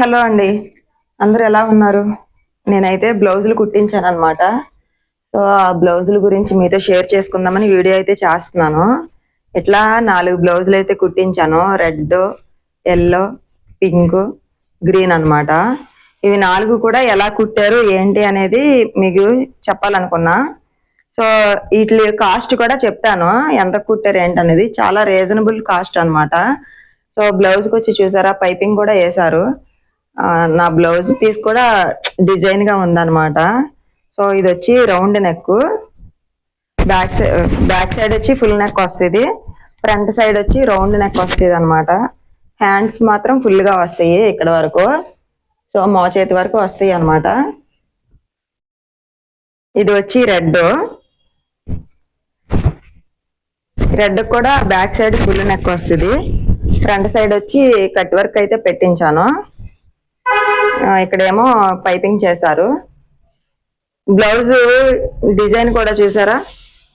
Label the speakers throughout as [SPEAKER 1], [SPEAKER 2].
[SPEAKER 1] Hello అండి. అందరూ ఎలా ఉన్నారు? నేనైతే బ్లౌజులు కుట్టించాను అనమాట సో ఆ బ్లౌజుల గురించి మీతో షేర్ చేసుకుందామని వీడియో అయితే చేస్తున్నాను. ఇట్లా నాలుగు బ్లౌజులు అయితే కుట్టించాను. రెడ్ ఎల్లో పింక్ గ్రీన్ అన్నమాట. ఇవి నాలుగు కూడా ఎలా కుట్టారు ఏంటి అనేది మీకు చెప్పాలనుకున్నా. సో వీటి కాస్ట్ కూడా చెప్తాను ఎంత కుట్టారు ఏంటి అనేది. చాలా రీజనబుల్ కాస్ట్ అన్నమాట. సో బ్లౌజ్కి వచ్చి చూసారా పైపింగ్ కూడా వేశారు. నా బ్లౌజ్ పీస్ కూడా డిజైన్గా ఉందన్నమాట. సో ఇది వచ్చి round neck back side back side వచ్చి ఫుల్ నెక్ వస్తుంది. ఫ్రంట్ సైడ్ వచ్చి రౌండ్ నెక్ వస్తుంది అనమాట హ్యాండ్స్ మాత్రం ఫుల్గా వస్తాయి ఇక్కడ వరకు. సో మో చేతి వరకు వస్తాయి అన్నమాట. ఇది వచ్చి రెడ్. రెడ్ కూడా బ్యాక్ సైడ్ ఫుల్ నెక్ వస్తుంది. ఫ్రంట్ సైడ్ వచ్చి కట్ వర్క్ అయితే పెట్టించాను. ఇక్కడేమో పైపింగ్ చేశారు. బ్లౌజ్ డిజైన్ కూడా చూసారా?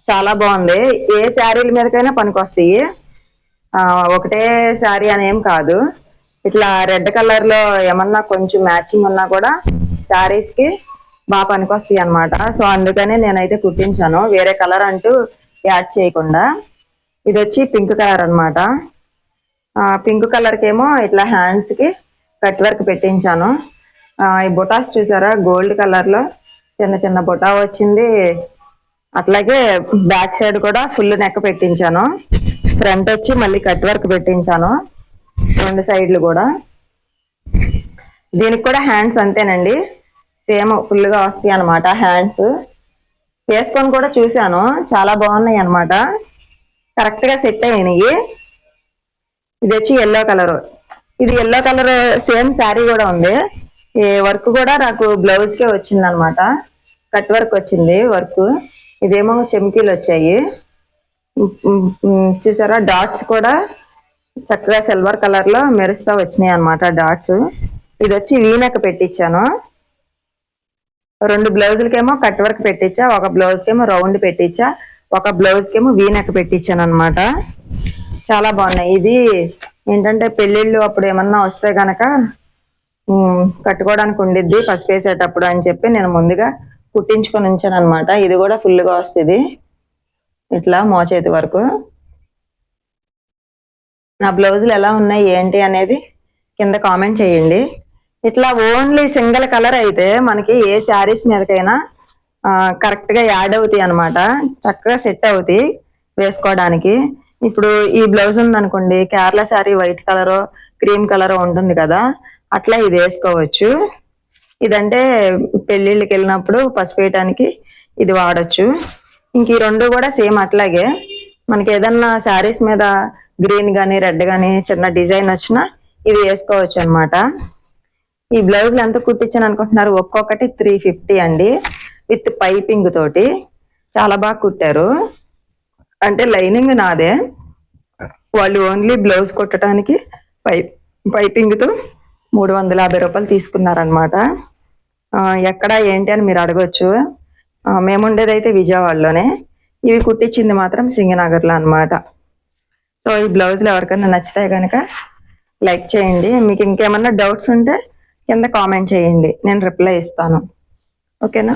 [SPEAKER 1] చాలా బాగుంది. ఏ శారీల మీదకైనా పనికొస్తాయి. ఒకటే శారీ అనేం కాదు. ఇట్లా రెడ్ కలర్లో ఏమన్నా కొంచెం మ్యాచింగ్ ఉన్నా కూడా శారీస్కి బాగా పనికొస్తాయి అన్నమాట. సో అందుకనే నేనైతే కుట్టించాను. వేరే కలర్ అంటూ యాడ్ చేయకుండా. ఇది వచ్చి పింక్ కలర్ అన్నమాట. పింక్ కలర్కి ఏమో ఇట్లా హ్యాండ్స్కి కట్ వర్క్ పెట్టించాను. ఈ బొటాస్ చూసారా? గోల్డ్ కలర్లో చిన్న చిన్న బొటా వచ్చింది. అట్లాగే బ్యాక్ సైడ్ కూడా ఫుల్ నెక్ పెట్టించాను. ఫ్రంట్ వచ్చి మళ్ళీ కట్ వర్క్ పెట్టించాను. రెండు సైడ్లు కూడా. దీనికి కూడా హ్యాండ్స్ అంతేనండి. సేమ్ ఫుల్గా వస్తాయి అనమాట హ్యాండ్స్. వేసుకొని కూడా చూశాను. చాలా బాగున్నాయి అనమాట కరెక్ట్గా సెట్ అయినాయి. ఇది వచ్చి ఎల్లో కలర్ ఇది ఎల్లో కలర్ సేమ్ శారీ కూడా ఉంది. ఈ వర్క్ కూడా నాకు బ్లౌజ్ కే వచ్చింది అనమాట కట్ వర్క్ వచ్చింది వర్క్ ఇదేమో చెమ్కీలు వచ్చాయి. చూసారా? డాట్స్ కూడా చక్కగా సిల్వర్ కలర్లో మెరుస్తా వచ్చినాయి అనమాట డాట్స్ ఇది వచ్చి వీనెక్ పెట్టించాను. రెండు బ్లౌజులకేమో కట్ వర్క్ పెట్టించా ఒక బ్లౌజ్ కేమో రౌండ్ పెట్టించా ఒక బ్లౌజ్ కేమో వీనెక్ పెట్టించాను అనమాట చాలా బాగున్నాయి. ఇది ఏంటంటే పెళ్ళిళ్ళు అప్పుడు ఏమన్నా వస్తే గనక కట్టుకోవడానికి ఉండిద్ది పసుపు వేసేటప్పుడు అని చెప్పి నేను ముందుగా కుట్టించుకొని ఉంచాను అనమాట ఇది కూడా ఫుల్గా వస్తుంది. ఇట్లా మోచేతి వరకు. నా బ్లౌజులు ఎలా ఉన్నాయి ఏంటి అనేది కింద కామెంట్ చేయండి. ఇట్లా ఓన్లీ సింగిల్ కలర్ అయితే మనకి ఏ శారీస్ మీదకైనా కరెక్ట్గా యాడ్ అవుతాయి అనమాట చక్కగా సెట్ అవుతాయి వేసుకోవడానికి. ఇప్పుడు ఈ బ్లౌజ్ ఉందనుకోండి Kerala sari white colour cream colour ఉంటుంది కదా అట్లా ఇది వేసుకోవచ్చు. ఇదంటే పెళ్ళిళ్ళకి వెళ్ళినప్పుడు పసుపు వేయటానికి ఇది వాడచ్చు. ఇంక ఈ రెండు కూడా సేమ్ అట్లాగే మనకి ఏదన్నా శారీస్ మీద గ్రీన్ కానీ రెడ్ గాని చిన్న డిజైన్ వచ్చినా ఇది వేసుకోవచ్చు అన్నమాట. ఈ బ్లౌజ్ ఎంత కుట్టించాను అనుకుంటున్నారు ఒక్కొక్కటి త్రీ ఫిఫ్టీ అండి విత్ పైపింగ్ తోటి. చాలా బాగా కుట్టారు. అంటే లైనింగ్ నాదే. వాళ్ళు ఓన్లీ బ్లౌజ్ కుట్టడానికి పై పైపింగ్తో మూడు వందల యాభై రూపాయలు తీసుకున్నారనమాట ఎక్కడ ఏంటి అని మీరు అడగొచ్చు. ఆ, మేము ఉండేది అయితే విజయవాడలోనే. ఇవి కుట్టించింది మాత్రం సింగనగర్లో అన్నమాట. సో ఈ బ్లౌజులు ఎవరికైనా నచ్చితే కనుక లైక్ చేయండి. మీకు ఇంకేమన్నా డౌట్స్ ఉంటే కింద కామెంట్ చేయండి. నేను రిప్లై ఇస్తాను. ఓకేనా?